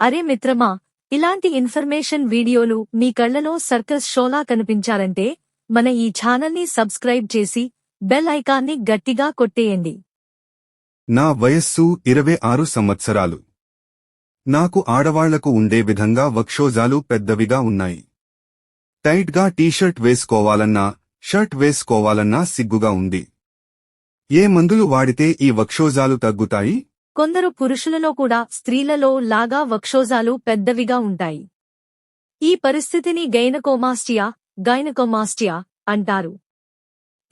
అరే మిత్రమా ఇలాంటి ఇన్ఫర్మేషన్ వీడియోలు మీ కళ్ళలో సర్కస్ షోలా కనిపించాలంటే మన ఈ ఛానల్ని సబ్స్క్రైబ్ చేసి బెల్ ఐకాన్ని గట్టిగా కొట్టేయండి. నా వయస్సు ఇరవై ఆరు సంవత్సరాలు. నాకు ఆడవాళ్ళకు ఉండే విధంగా వక్షోజాలు పెద్దవిగా ఉన్నాయి. టైట్గా టీషర్ట్ వేసుకోవాలన్నా షర్ట్ వేసుకోవాలన్నా సిగ్గుగా ఉంది. ఏ మందులు వాడితే ఈ వక్షోజాలు తగ్గుతాయి? కొందరు పురుషులలో కూడా స్త్రీలలో లాగా వక్షోజాలు పెద్దవిగా ఉంటాయి. ఈ పరిస్థితిని గైనకోమాస్టియా గైనకోమాస్టియా అంటారు.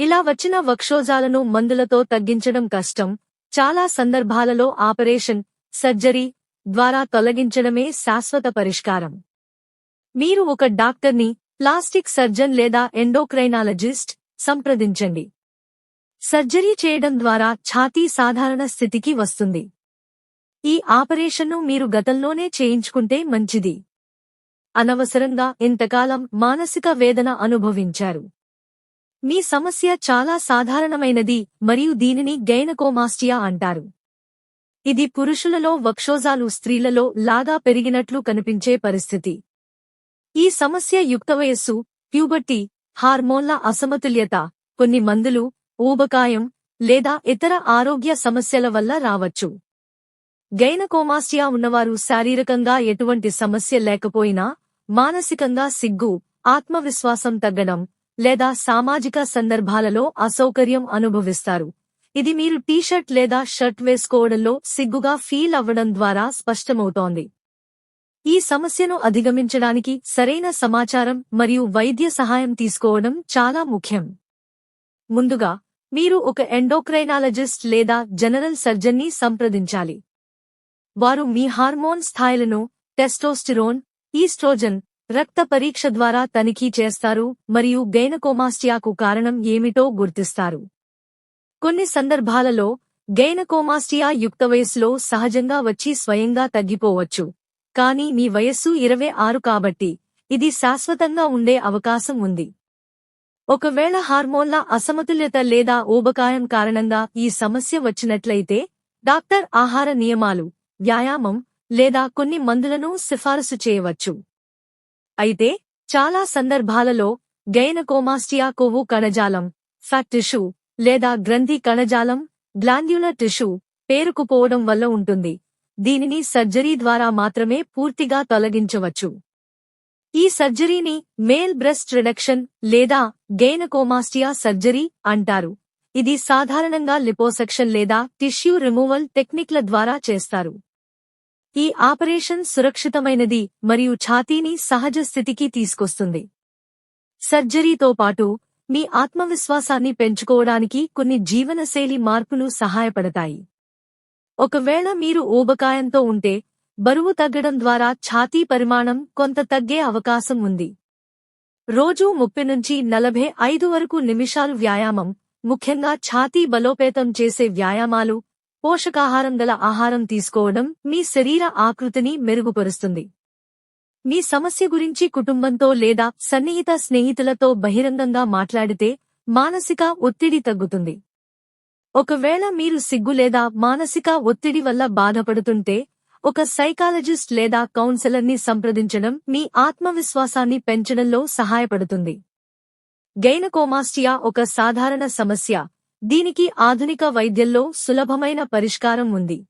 ఇలా వచ్చిన వక్షోజాలను మందులతో తగ్గించడం కష్టం. చాలా సందర్భాలలో ఆపరేషన్ సర్జరీ ద్వారా తొలగించడమే శాశ్వత పరిష్కారం. మీరు ఒక డాక్టర్ని ప్లాస్టిక్ సర్జన్ లేదా ఎండోక్రైనాలజిస్ట్ సంప్రదించండి. సర్జరీ చేయడం ద్వారా ఛాతీ సాధారణ స్థితికి వస్తుంది. ఈ ఆపరేషన్ను మీరు గతంలోనే చేయించుకుంటే మంచిది. అనవసరంగా ఇంతకాలం మానసిక వేదన అనుభవించారు. మీ సమస్య చాలా సాధారణమైనది మరియు దీనిని గైనకోమాస్టియా అంటారు. ఇది పురుషులలో వక్షోజాలు స్త్రీలలో లాగా పెరిగినట్లు కనిపించే పరిస్థితి. ఈ సమస్య యుక్త వయస్సు ప్యూబర్టీ హార్మోన్ల అసమతుల్యత కొన్ని మందులు ఊబకాయం లేదా ఇతర ఆరోగ్య సమస్యల వల్ల రావచ్చు. గైనకోమాస్టియా ఉన్నవారు శారీరకంగా ఎటువంటి సమస్య లేకపోయినా మానసికంగా సిగ్గు ఆత్మవిశ్వాసం తగ్గడం లేదా సామాజిక సందర్భాలలో అసౌకర్యం అనుభవిస్తారు. ఇది మీరు టీషర్ట్ లేదా షర్ట్ వేసుకోవడంలో సిగ్గుగా ఫీల్ అవ్వడం ద్వారా స్పష్టమవుతోంది. ఈ సమస్యను అధిగమించడానికి సరైన సమాచారం మరియు వైద్య సహాయం తీసుకోవడం చాలా ముఖ్యం. ముందుగా మీరు ఒక ఎండోక్రైనాలజిస్ట్ లేదా జనరల్ సర్జన్ని సంప్రదించాలి. వారు మీ హార్మోన్ స్థాయిలను టెస్టోస్టిరోన్ ఈస్ట్రోజన్ రక్త పరీక్ష ద్వారా తనిఖీ చేస్తారు మరియు గైనకోమాస్టియాకు కారణం ఏమిటో గుర్తిస్తారు. కొన్ని సందర్భాలలో గైనకోమాస్టియా యుక్త వయస్సులో సహజంగా వచ్చి స్వయంగా తగ్గిపోవచ్చు. కానీ మీ వయస్సు ఇరవై ఆరు కాబట్టి ఇది శాశ్వతంగా ఉండే అవకాశం ఉంది. ఒకవేళ హార్మోన్ల అసమతుల్యత లేదా ఊబకాయం కారణంగా ఈ సమస్య వచ్చినట్లయితే డాక్టర్ ఆహార నియమాలు వ్యాయామం లేదా కొన్ని మందులను సిఫారసు చేయవచ్చు. అయితే చాలా సందర్భాలలో గైనకోమాస్టియా కొవ్వు కణజాలం ఫ్యాట్ టిష్యూ లేదా గ్రంథి కణజాలం గ్లాండ్యులర్ టిష్యూ పేరుకుపోవడం వల్ల ఉంటుంది. దీనిని సర్జరీ ద్వారా మాత్రమే పూర్తిగా తొలగించవచ్చు. ఈ సర్జరీని మేల్ బ్రెస్ట్ రిడక్షన్ లేదా గైనకోమాస్టియా సర్జరీ అంటారు. ఇది సాధారణంగా లిపోసెక్షన్ లేదా టిష్యూ రిమూవల్ టెక్నిక్ల ద్వారా చేస్తారు. ఈ ఆపరేషన్ సురక్షితమైనది మరియు ఛాతీని సహజ స్థితికి తీసుకొస్తుంది. సర్జరీతో పాటు మీ ఆత్మవిశ్వాసాన్ని పెంచుకోవడానికి కొన్ని జీవనశైలి మార్పులు సహాయపడతాయి. ఒకవేళ మీరు ఊబకాయంతో ఉంటే బరువు తగ్గడం ద్వారా ఛాతీ పరిమాణం కొంత తగ్గే అవకాశం ఉంది. రోజూ ముప్పై నుంచి నలభై ఐదు వరకు నిమిషాలు వ్యాయామం ముఖ్యంగా ఛాతీ బలోపేతం చేసే వ్యాయామాలు పోషకాహారం గల ఆహారం తీసుకోవడం మీ శరీర ఆకృతిని మెరుగుపరుస్తుంది. మీ సమస్య గురించి కుటుంబంతో లేదా సన్నిహిత స్నేహితులతో బహిరంగంగా మాట్లాడితే మానసిక ఒత్తిడి తగ్గుతుంది. ఒకవేళ మీరు సిగ్గు లేదా మానసిక ఒత్తిడి వల్ల బాధపడుతుంటే ఒక సైకాలజిస్ట్ లేదా కౌన్సిలర్ని సంప్రదించడం మీ ఆత్మవిశ్వాసాన్ని పెంచడంలో సహాయపడుతుంది. గైనకోమాస్టియా ఒక సాధారణ సమస్య. దీనికి ఆధునిక వైద్యంలో సులభమైన పరిష్కారం ఉంది.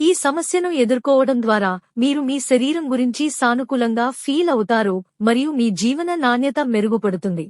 ఈ సమస్యను ఎదుర్కోవడం ద్వారా మీరు మీ శరీరం గురించి సానుకూలంగా ఫీల్ అవుతారు మరియు మీ జీవన నాణ్యత మెరుగుపడుతుంది.